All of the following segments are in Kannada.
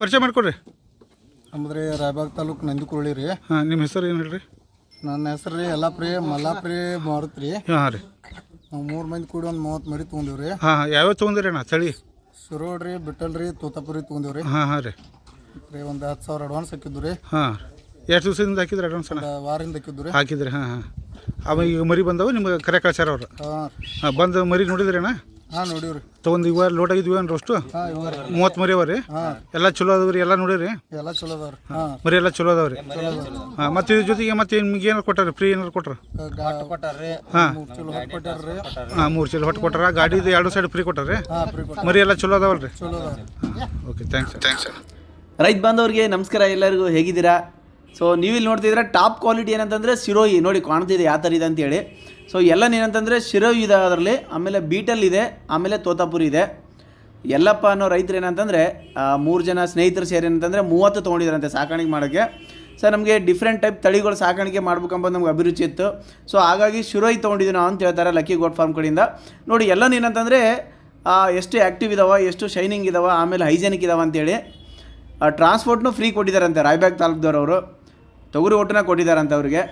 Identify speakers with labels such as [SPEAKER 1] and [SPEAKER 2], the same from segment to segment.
[SPEAKER 1] ಪರಿಚಯ ಮಾಡ್ಕೊಡ್ರಿ.
[SPEAKER 2] ಅಂದ್ರೆ ರಾಯಬಾಗ್ ತಾಲೂಕು ನಂದಿಕೊಳ್ಳಿ ರೀ.
[SPEAKER 1] ಹಾಂ ನಿಮ್ಮ ಹೆಸರು ಏನು ಹೇಳ್ರಿ?
[SPEAKER 2] ನನ್ನ ಹೆಸರು ರೀ ಯಲ್ಲಾಪ್ರಿ ಮಲ್ಲಾಪ್ರಿ ಮಾರುತ್ ರೀ.
[SPEAKER 1] ಹಾಂ ರೀ.
[SPEAKER 2] ನಾವು ಮೂರು ಮಂದಿ ಕೂಡಿ ಒಂದು ಮೂವತ್ತು ಮರಿ ತೊಗೊಂಡಿವ್ರಿ.
[SPEAKER 1] ಹಾಂ ಹಾಂ ಯಾವ್ಯಾವ ತೊಗೊಂದಿರಿ ಅಣ್ಣ? ತಳಿ
[SPEAKER 2] ಸುರೋಡ್ ರೀ ಬಿಟ್ಟಲ್ ರೀ ತೋತಾಪುರಿ ತೊಗೊಂಡಿವ್ರಿ.
[SPEAKER 1] ಹಾಂ ಹಾಂ ರೀ.
[SPEAKER 2] ರೀ ಒಂದು ಹತ್ತು ಸಾವಿರ ಅಡ್ವಾನ್ಸ್ ಹಾಕಿದ್ದು ರೀ
[SPEAKER 1] ಹಾಂ ಎಷ್ಟು ದಿವಸದಿಂದ ಹಾಕಿದ್ರಿ ಅಡ್ವಾನ್ಸ್ ಅಣ್ಣ?
[SPEAKER 2] ವಾರದಿಂದ ಹಾಕಿದ್ದು ರೀ
[SPEAKER 1] ಹಾಕಿದ್ರಿ ಹಾಂ ಹಾಂ. ಅವ ಈಗ ಮರಿ ಬಂದವ ನಿಮ್ಗೆ ಕರೆ ಕಳ್ಸ್ಯಾರ ಅವ್ರು.
[SPEAKER 2] ಹಾಂ.
[SPEAKER 1] ಹಾಂ ಬಂದು ಮರಿ ನೋಡಿದ್ರಿ ಅಣ್ಣ?
[SPEAKER 2] ಹಾಂ ನೋಡೀವಿ ರೀ
[SPEAKER 1] ತೊಗೊಂಡು ಇವ ಲೋಟ್ ಆಗಿದ್ವಿ ಅನ್ರಿ ಅಷ್ಟು? ಮೂವತ್ತು ಮರಿ
[SPEAKER 2] ಅವ್ರಿ
[SPEAKER 1] ಎಲ್ಲ ಚಲೋ ಅದಾವ ರೀ ಎಲ್ಲ ನೋಡಿರಿ?
[SPEAKER 2] ಎಲ್ಲ ಚಲೋ ಅದಾವ್ರಿ ಹಾಂ.
[SPEAKER 1] ಮರಿ ಎಲ್ಲ ಚಲೋ ಅದಾವ್ರಿ ರೀ? ಹಾಂ ಮತ್ತು ಇದ್ರ ಜೊತೆಗೆ ಮತ್ತೆ ನಿಮ್ಗೆ ಏನಾರು ಕೊಟ್ಟಾರ? ಫ್ರೀ ಏನಾರು ಕೊಟ್ರ?
[SPEAKER 2] ಕೊಟ್ಟಾರ್ರಿ
[SPEAKER 1] ಹಾಂ.
[SPEAKER 2] ಮೂರು ಚಲೋ ಹೊಟ್ಟು ಕೊಟ್ಟಾರ ರೀ.
[SPEAKER 1] ಹಾಂ ಮೂರು ಚೀಲ ಹೊಟ್ಟು ಕೊಟ್ಟಾರ. ಗಾಡಿದು ಎರಡು ಸೈಡ್ ಫ್ರೀ ಕೊಟ್ಟಾರ ರೀ?
[SPEAKER 2] ಫ್ರೀ ಕೊಟ್ಟಾರ.
[SPEAKER 1] ಮರಿ ಎಲ್ಲ ಚಲೋ ಅದಾವಲ್ಲ ರೀ
[SPEAKER 2] ಚಲೋ ಅದಾವ ರೀ.
[SPEAKER 1] ಓಕೆ ಥ್ಯಾಂಕ್ಸ್ ಥ್ಯಾಂಕ್ಸ್
[SPEAKER 3] ರೈತ ಬಾಂಧವರಿಗೆ ನಮಸ್ಕಾರ ಎಲ್ಲರಿಗೂ ಹೇಗಿದ್ದೀರಾ? ಸೊ ನೀವಿಲ್ಲಿ ನೋಡ್ತಿದ್ರೆ ಟಾಪ್ ಕ್ವಾಲಿಟಿ ಏನಂತಂದರೆ ಸಿರೋಯಿ ನೋಡಿ, ಕಾಣ್ತಿದೆ ಯಾವ ಥರ ಇದೆ ಅಂತೇಳಿ. ಸೊ ಎಲ್ಲ ಏನಂತಂದರೆ ಶಿರೋಯಿ ಇದೆ ಅದರಲ್ಲಿ, ಆಮೇಲೆ ಬೀಟಲ್ ಇದೆ, ಆಮೇಲೆ ತೋತಾಪುರಿ ಇದೆ. ಎಲ್ಲಪ್ಪ ಅನ್ನೋ ರೈತರು ಏನಂತಂದರೆ ಮೂರು ಜನ ಸ್ನೇಹಿತರು ಸೇರಿ ಏನಂತಂದರೆ ಮೂವತ್ತು ತೊಗೊಂಡಿದ್ರಂತೆ ಸಾಕಾಣಿಕೆ ಮಾಡೋಕ್ಕೆ. ಸರ್ ನಮಗೆ ಡಿಫ್ರೆಂಟ್ ಟೈಪ್ ತಳಿಗಳು ಸಾಕಾಣಿಕೆ ಮಾಡ್ಬೇಕಂಬ ನಮ್ಗೆ ಅಭಿರುಚಿ ಇತ್ತು. ಸೊ ಹಾಗಾಗಿ ಶಿರೋಯಿ ತೊಗೊಂಡಿದ್ದೀವಿ ನಾವು ಅಂತ ಹೇಳ್ತಾರೆ ಲಕ್ಕಿ ಗೋಟ್ ಫಾರ್ಮ್ ಕಡೆಯಿಂದ. ನೋಡಿ ಎಲ್ಲ ಏನಂತಂದರೆ ಎಷ್ಟು ಆ್ಯಕ್ಟಿವ್ ಇದಾವೆ, ಎಷ್ಟು ಶೈನಿಂಗ್ ಇದಾವೆ, ಆಮೇಲೆ ಹೈಜೆನಿಕ್ ಇದಾವೆ ಅಂತೇಳಿ. ಟ್ರಾನ್ಸ್ಪೋರ್ಟ್ನೂ ಫ್ರೀ ಕೊಟ್ಟಿದ್ದಾರಂತೆ ರಾಯ್ಬ್ಯಾಗ್ ತಾಲೂಕ್ದವ್ರವರು. ತೊಗರಿ ಓಟನ್ನ ಕೊಟ್ಟಿದ್ದಾರೆ ಅಂತ ಅವ್ರಿಗೆ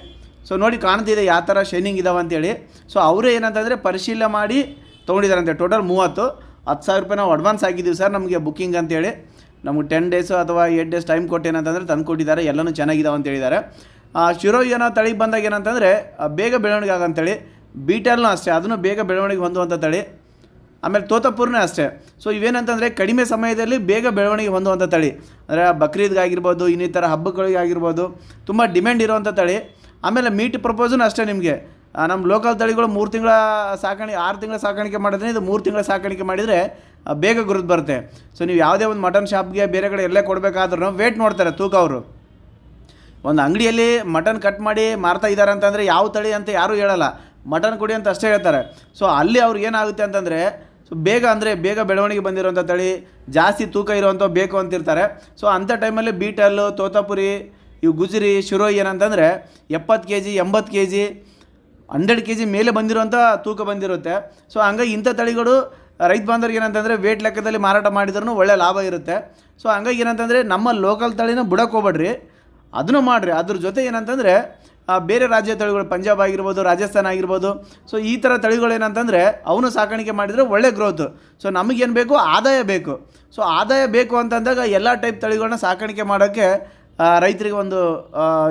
[SPEAKER 3] ಸೊ ನೋಡಿ ಕಾಣ್ತಿದೆ ಯಾವ ಥರ ಶೈನಿಂಗ್ ಇದಾವೆ ಅಂತೇಳಿ. ಸೊ ಅವರೇ ಏನಂತಂದರೆ ಪರಿಶೀಲನೆ ಮಾಡಿ ತೊಗೊಂಡಿದ್ದಾರಂತೆ. ಟೋಟಲ್ ಮೂವತ್ತು. ಹತ್ತು ಸಾವಿರ ರೂಪಾಯಿ ನಾವು ಅಡ್ವಾನ್ಸ್ ಆಗಿದ್ದೀವಿ ಸರ್ ನಮಗೆ ಬುಕ್ಕಿಂಗ್ ಅಂತೇಳಿ. ನಮಗೆ ಟೆನ್ ಡೇಸು ಅಥವಾ ಏಟ್ ಡೇಸ್ ಟೈಮ್ ಕೊಟ್ಟು ಏನಂತಂದರೆ ತಂದು ಕೊಟ್ಟಿದ್ದಾರೆ. ಎಲ್ಲನೂ ಚೆನ್ನಾಗಿದಾವೆ ಅಂತ ಹೇಳಿದ್ದಾರೆ ಆ, ಶಿರೋ ಏನೋ ತಳಿ ಬಂದಾಗ ಏನಂತಂದರೆ ಬೇಗ ಬೆಳವಣಿಗೆ ಆಗಂತೇಳಿ. ಬೀಟಲ್ನೂ ಅಷ್ಟೇ ಅದನ್ನು ಬೇಗ ಬೆಳವಣಿಗೆ ಹೊಂದುವಂಥ ತಳಿ. ಆಮೇಲೆ ತೋತಾಪುರನೇ ಅಷ್ಟೇ. ಸೊ ಇವೇನಂತಂದರೆ ಕಡಿಮೆ ಸಮಯದಲ್ಲಿ ಬೇಗ ಬೆಳವಣಿಗೆ ಹೊಂದುವಂಥ ತಳಿ. ಅಂದರೆ ಬಕ್ರೀದ್ಗಾಗಿರ್ಬೋದು, ಇನ್ನಿತರ ಹಬ್ಬಗಳಿಗೆ ಆಗಿರ್ಬೋದು ತುಂಬ ಡಿಮ್ಯಾಂಡ್ ಇರುವಂಥ ತಳಿ. ಆಮೇಲೆ ಮೀಟ್ ಪ್ರಪೋಸನು ಅಷ್ಟೇ ನಿಮಗೆ. ನಮ್ಮ ಲೋಕಲ್ ತಳಿಗಳು ಮೂರು ತಿಂಗಳ ಸಾಕಾಣಿಕೆ ಆರು ತಿಂಗಳ ಸಾಕಾಣಿಕೆ ಮಾಡಿದ್ರೆ ಇದು ಮೂರು ತಿಂಗಳ ಸಾಕಾಣಿಕೆ ಮಾಡಿದರೆ ಬೇಗ ಗುರುತು ಬರುತ್ತೆ. ಸೊ ನೀವು ಯಾವುದೇ ಒಂದು ಮಟನ್ ಶಾಪ್ಗೆ ಬೇರೆ ಕಡೆ ಎಲ್ಲೇ ಕೊಡಬೇಕಾದ್ರೂ ವೇಟ್ ನೋಡ್ತಾರೆ ತೂಕ ಅವರು. ಒಂದು ಅಂಗಡಿಯಲ್ಲಿ ಮಟನ್ ಕಟ್ ಮಾಡಿ ಮಾರ್ತಾ ಇದ್ದಾರೆ ಅಂತಂದರೆ ಯಾವ ತಳಿ ಅಂತ ಯಾರೂ ಹೇಳಲ್ಲ. ಮಟನ್ ಕೊಡಿ ಅಂತ ಅಷ್ಟೇ ಹೇಳ್ತಾರೆ. ಸೊ ಅಲ್ಲಿ ಅವ್ರಿಗೆ ಏನಾಗುತ್ತೆ ಅಂತಂದರೆ ಸೊ ಬೇಗ ಅಂದರೆ ಬೇಗ ಬೆಳವಣಿಗೆ ಬಂದಿರೋಂಥ ತಳಿ, ಜಾಸ್ತಿ ತೂಕ ಇರುವಂಥ ಬೇಕು ಅಂತಿರ್ತಾರೆ. ಸೊ ಅಂಥ ಟೈಮಲ್ಲಿ ಬೀಟಲ್ಲು ತೋತಾಪುರಿ, ಇವು ಗುಜರಿ, ಶಿರೋಯಿ ಏನಂತಂದರೆ ಎಪ್ಪತ್ತು ಕೆ ಜಿ ಎಂಬತ್ತು K G hundred K G ಮೇಲೆ ಬಂದಿರುವಂಥ ತೂಕ ಬಂದಿರುತ್ತೆ. ಸೊ ಹಂಗಾಗಿ ಇಂಥ ತಳಿಗಳು ರೈತ ಬಾಂಧವ್ರಿಗೆ ಏನಂತಂದರೆ ವೇಟ್ ಲೆಕ್ಕದಲ್ಲಿ ಮಾರಾಟ ಮಾಡಿದ್ರೂ ಒಳ್ಳೆ ಲಾಭ ಇರುತ್ತೆ. ಸೊ ಹಂಗಾಗಿ ಏನಂತಂದರೆ ನಮ್ಮ ಲೋಕಲ್ ತಳಿನ ಬಿಡಕ್ಕೆ ಹೋಗ್ಬೇಡ್ರಿ. ಅದನ್ನು ಮಾಡಿರಿ. ಅದ್ರ ಜೊತೆ ಏನಂತಂದರೆ ಬೇರೆ ರಾಜ್ಯ ತಳಿಗಳು, ಪಂಜಾಬ್ ಆಗಿರ್ಬೋದು, ರಾಜಸ್ಥಾನ ಆಗಿರ್ಬೋದು ಸೊ ಈ ಥರ ತಳಿಗಳೇನಂತಂದರೆ ಅವನು ಸಾಕಾಣಿಕೆ ಮಾಡಿದರೆ ಒಳ್ಳೆ ಗ್ರೋತು ಸೊ ನಮಗೇನು ಬೇಕು? ಆದಾಯ ಬೇಕು. ಸೊ ಆದಾಯ ಬೇಕು ಅಂತಂದಾಗ ಎಲ್ಲ ಟೈಪ್ ತಳಿಗಳನ್ನ ಸಾಕಾಣಿಕೆ ಮಾಡೋಕ್ಕೆ ರೈತರಿಗೆ ಒಂದು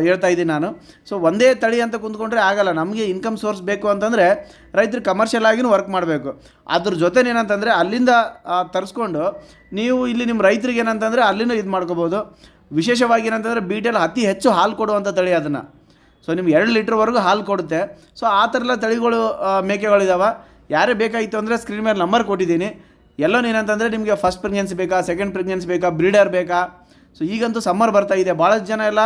[SPEAKER 3] ಹೇಳ್ತಾ ಇದ್ದೀನಿ ನಾನು. ಸೊ ಒಂದೇ ತಳಿ ಅಂತ ಕುಂತ್ಕೊಂಡ್ರೆ ಆಗಲ್ಲ. ನಮಗೆ ಇನ್ಕಮ್ ಸೋರ್ಸ್ ಬೇಕು ಅಂತಂದರೆ ರೈತರು ಕಮರ್ಷಿಯಲ್ ಆಗಿನೂ ವರ್ಕ್ ಮಾಡಬೇಕು. ಅದ್ರ ಜೊತೆ ಏನಂತಂದರೆ ಅಲ್ಲಿಂದ ತರಿಸ್ಕೊಂಡು ನೀವು ಇಲ್ಲಿ ನಿಮ್ಮ ರೈತರಿಗೆ ಏನಂತಂದರೆ ಅಲ್ಲಿನೂ ಇದು ಮಾಡ್ಕೋಬೋದು. ವಿಶೇಷವಾಗಿ ಏನಂತಂದರೆ ಬೀಟೆಲ್ ಅತಿ ಹೆಚ್ಚು ಹಾಲು ಕೊಡುವಂಥ ತಳಿ ಅದನ್ನು. ಸೊ ನಿಮ್ಗೆ ಎರಡು ಲೀಟ್ರ್ವರೆಗೂ ಹಾಲು ಕೊಡುತ್ತೆ. ಸೊ ಆ ಥರ ಎಲ್ಲ ತಳಿಗಳು ಮೇಕೆಗಳಿದ್ದಾವೆ ಯಾರೇ ಬೇಕಾಗಿತ್ತು ಅಂದರೆ ಸ್ಕ್ರೀನ್ ಮೇಲೆ ನಂಬರ್ ಕೊಟ್ಟಿದ್ದೀನಿ. ಎಲ್ಲೋ ಏನಂತಂದರೆ ನಿಮಗೆ ಫಸ್ಟ್ ಪ್ರೆಗ್ನೆನ್ಸಿ ಬೇಕಾ ಸೆಕೆಂಡ್ ಪ್ರೆಗ್ನೆನ್ಸಿ ಬೇಕಾ ಬ್ರೀಡರ್ ಬೇಕಾ? ಸೊ ಈಗಂತೂ ಸಮ್ಮರ್ ಬರ್ತಾ ಇದೆ. ಭಾಳಷ್ಟು ಜನ ಎಲ್ಲ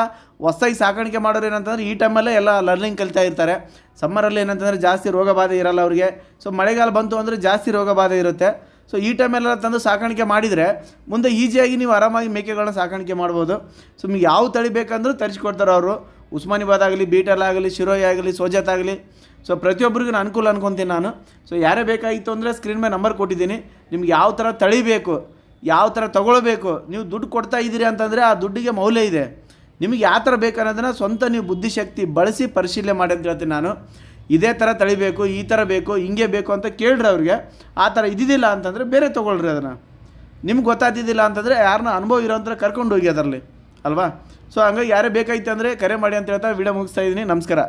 [SPEAKER 3] ಹೊಸ್ದಾಗಿ ಸಾಕಾಣಿಕೆ ಮಾಡೋರು ಏನಂತಂದರೆ ಈ ಟೈಮಲ್ಲೇ ಎಲ್ಲ ಲರ್ನಿಂಗ್ ಕಲಿತಾ ಇರ್ತಾರೆ. ಸಮ್ಮರಲ್ಲಿ ಏನಂತಂದರೆ ಜಾಸ್ತಿ ರೋಗ ಬಾಧೆ ಇರಲ್ಲ ಅವ್ರಿಗೆ. ಸೊ ಮಳೆಗಾಲ ಬಂತು ಅಂದರೆ ಜಾಸ್ತಿ ರೋಗ ಬಾಧೆ ಇರುತ್ತೆ. ಸೊ ಈ ಟೈಮೆಲ್ಲ ತಂದು ಸಾಕಾಣಿಕೆ ಮಾಡಿದರೆ ಮುಂದೆ ಈಸಿಯಾಗಿ ನೀವು ಆರಾಮಾಗಿ ಮೇಕೆಗಳನ್ನ ಸಾಕಾಣಿಕೆ ಮಾಡ್ಬೋದು. ಸೊ ನಿಮ್ಗೆ ಯಾವ ತಳಿ ಬೇಕಂದ್ರೂ ತರಿಸ್ಕೊಡ್ತಾರೆ ಅವರು. ಉಸ್ಮಾನಿಬಾದ್ ಆಗಲಿ, ಬೀಟಲ್ ಆಗಲಿ, ಶಿರೋಯಿ ಆಗಲಿ, ಸೋಜತ್ ಆಗಲಿ. ಸೊ ಪ್ರತಿಯೊಬ್ಬರಿಗೂ ಅನುಕೂಲ ಅನ್ಕೊತೀನಿ ನಾನು. ಸೊ ಯಾರೇ ಬೇಕಾಗಿತ್ತು ಅಂದರೆ ಸ್ಕ್ರೀನ್ ಮೇಲೆ ನಂಬರ್ ಕೊಟ್ಟಿದ್ದೀನಿ. ನಿಮ್ಗೆ ಯಾವ ಥರ ತಳಿಬೇಕು, ಯಾವ ಥರ ತೊಗೊಳ್ಬೇಕು, ನೀವು ದುಡ್ಡು ಕೊಡ್ತಾ ಇದ್ದೀರಿ ಅಂತಂದರೆ ಆ ದುಡ್ಡಿಗೆ ಮೌಲ್ಯ ಇದೆ. ನಿಮಗೆ ಯಾವ ಥರ ಬೇಕನ್ನೋದನ್ನು ಸ್ವಂತ ನೀವು ಬುದ್ಧಿಶಕ್ತಿ ಬಳಸಿ ಪರಿಶೀಲನೆ ಮಾಡಿ ಅಂತ ಹೇಳ್ತೀನಿ ನಾನು. ಇದೇ ಥರ ತಳಿಬೇಕು, ಈ ಥರ ಬೇಕು, ಹಿಂಗೆ ಬೇಕು ಅಂತ ಕೇಳ್ರಿ ಅವ್ರಿಗೆ. ಆ ಥರ ಇದ್ದಿದ್ದಿಲ್ಲ ಅಂತಂದರೆ ಬೇರೆ ತೊಗೊಳ್ರಿ ಅದನ್ನು. ನಿಮ್ಗೆ ಗೊತ್ತಾಗ್ತಿದ್ದಿಲ್ಲ ಅಂತಂದರೆ ಯಾರನ್ನ ಅನುಭವ ಇರೋಂಥ ಕರ್ಕೊಂಡು ಹೋಗಿ ಅದರಲ್ಲಿ. ಅಲ್ವಾ? ಸೊ ಹಂಗಾಗಿ ಯಾರೇ ಬೇಕಾಗಿತ್ತು ಅಂದರೆ ಕರೆ ಮಾಡಿ ಅಂತ ಹೇಳ್ತಾ ವಿಡಿಯೋ ಮುಗಿಸ್ತಾ ಇದ್ದೀನಿ. ನಮಸ್ಕಾರ.